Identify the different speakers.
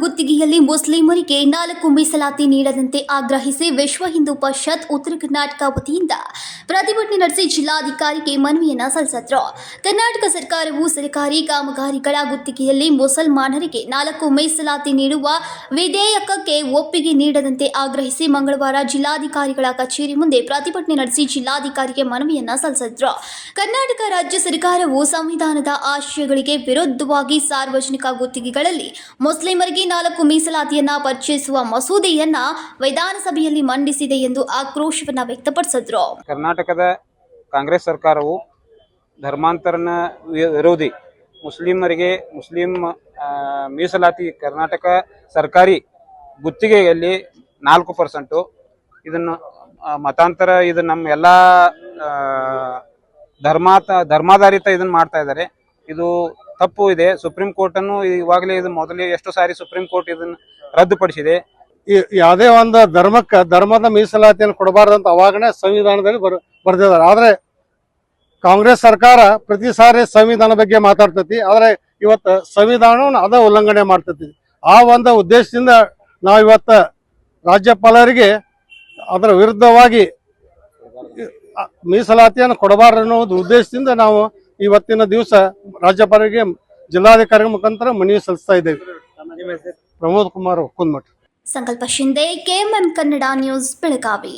Speaker 1: ಗುತ್ತಿಗೆಯಲ್ಲಿ ಮುಸ್ಲಿಮರಿಗೆ ನಾಲ್ಕು ಮೀಸಲಾತಿ ನೀಡದಂತೆ ಆಗ್ರಹಿಸಿ ವಿಶ್ವ ಹಿಂದೂ ಪರಿಷತ್ ಉತ್ತರ ಕರ್ನಾಟಕ ವತಿಯಿಂದ ಪ್ರತಿಭಟನೆ ನಡೆಸಿ ಜಿಲ್ಲಾಧಿಕಾರಿಗೆ ಮನವಿಯನ್ನ ಸಲ್ಲಿಸಿದ್ರು. ಕರ್ನಾಟಕ ಸರ್ಕಾರವು ಸರ್ಕಾರಿ ಕಾಮಗಾರಿಗಳ ಗುತ್ತಿಗೆಯಲ್ಲಿ ಮುಸಲ್ಮಾನರಿಗೆ ನಾಲ್ಕು ಮೀಸಲಾತಿ ನೀಡುವ ವಿಧೇಯಕಕ್ಕೆ ಒಪ್ಪಿಗೆ ನೀಡದಂತೆ ಆಗ್ರಹಿಸಿ ಮಂಗಳವಾರ ಜಿಲ್ಲಾಧಿಕಾರಿಗಳ ಕಚೇರಿ ಮುಂದೆ ಪ್ರತಿಭಟನೆ ನಡೆಸಿ ಜಿಲ್ಲಾಧಿಕಾರಿಗೆ ಮನವಿಯನ್ನ ಸಲ್ಲಿಸಿದ್ರು. ಕರ್ನಾಟಕ ರಾಜ್ಯ ಸರ್ಕಾರವು ಸಂವಿಧಾನದ ಆಶಯಗಳಿಗೆ ವಿರುದ್ಧವಾಗಿ ಸಾರ್ವಜನಿಕ ಗುತ್ತಿಗೆಗಳಲ್ಲಿ ಮುಸ್ಲಿಮರಿಗೆ ನಾಲ್ಕು ಮೀಸಲಾತಿಯನ್ನ ಪರಿಚಯಿಸುವ ಮಸೂದೆಯನ್ನ ವಿಧಾನಸಭೆಯಲ್ಲಿ ಮಂಡಿಸಿದೆ ಎಂದು ಆಕ್ರೋಶವನ್ನ ವ್ಯಕ್ತಪಡಿಸಿದ್ರು.
Speaker 2: ಕರ್ನಾಟಕದ ಕಾಂಗ್ರೆಸ್ ಸರ್ಕಾರವು ಧರ್ಮಾಂತರನ ವಿರೋಧಿ ಮುಸ್ಲಿಮರಿಗೆ ಮುಸ್ಲಿಂ ಮೀಸಲಾತಿ ಕರ್ನಾಟಕ ಸರ್ಕಾರಿ ಗುತ್ತಿಗೆಯಲ್ಲಿ ನಾಲ್ಕು ಪರ್ಸೆಂಟು ಇದನ್ನು ಮತಾಂತರ, ಇದು ನಮ್ಮ ಎಲ್ಲ ಧರ್ಮಾತ ಧರ್ಮಾಧಾರಿತ ಇದನ್ನು ಮಾಡ್ತಾ ಇದ್ದಾರೆ. ಇದು ತಪ್ಪು ಇದೆ. ಸುಪ್ರೀಂ ಕೋರ್ಟ್ ಅನ್ನು ಇವಾಗಲೇ ಇದು ಮೊದಲೇ ಎಷ್ಟು ಸಾರಿ ಸುಪ್ರೀಂ ಕೋರ್ಟ್ ಇದನ್ನ ರದ್ದುಪಡಿಸಿದೆ.
Speaker 3: ಯಾವುದೇ ಒಂದು ಧರ್ಮಕ್ಕೆ, ಧರ್ಮದ ಮೀಸಲಾತಿಯನ್ನು ಕೊಡಬಾರ್ದಂತ ಅವಾಗನೇ ಸಂವಿಧಾನದಲ್ಲಿ ಬರ್, ಬರ್ದಿದ್ದಾರೆ. ಆದರೆ ಕಾಂಗ್ರೆಸ್ ಸರ್ಕಾರ ಪ್ರತಿ ಸಾರಿ ಸಂವಿಧಾನ ಬಗ್ಗೆ ಮಾತಾಡ್ತೈತಿ. ಆದರೆ ಇವತ್ತು ಸಂವಿಧಾನವನ್ನು ಅದ ಉಲ್ಲಂಘನೆ ಮಾಡ್ತೈತಿ. ಆ ಒಂದು ಉದ್ದೇಶದಿಂದ ನಾವು ಇವತ್ತು ರಾಜ್ಯಪಾಲರಿಗೆ ಅದರ ವಿರುದ್ಧವಾಗಿ ಮೀಸಲಾತಿಯನ್ನು ಕೊಡಬಾರ್ದು ಅನ್ನೋ ಉದ್ದೇಶದಿಂದ ನಾವು ಇವತ್ತಿನ ದಿವಸ ರಾಜ್ಯಪಾಲರಿಗೆ ಜಿಲ್ಲಾಧಿಕಾರಿ ಮುಖಾಂತರ ಮನವಿ ಸಲ್ಲಿಸ್ತಾ ಇದ್ದೇವೆ. Pramod Kumar Kundmath
Speaker 1: Sankalp Shinde KMM Kannada news Belagavi.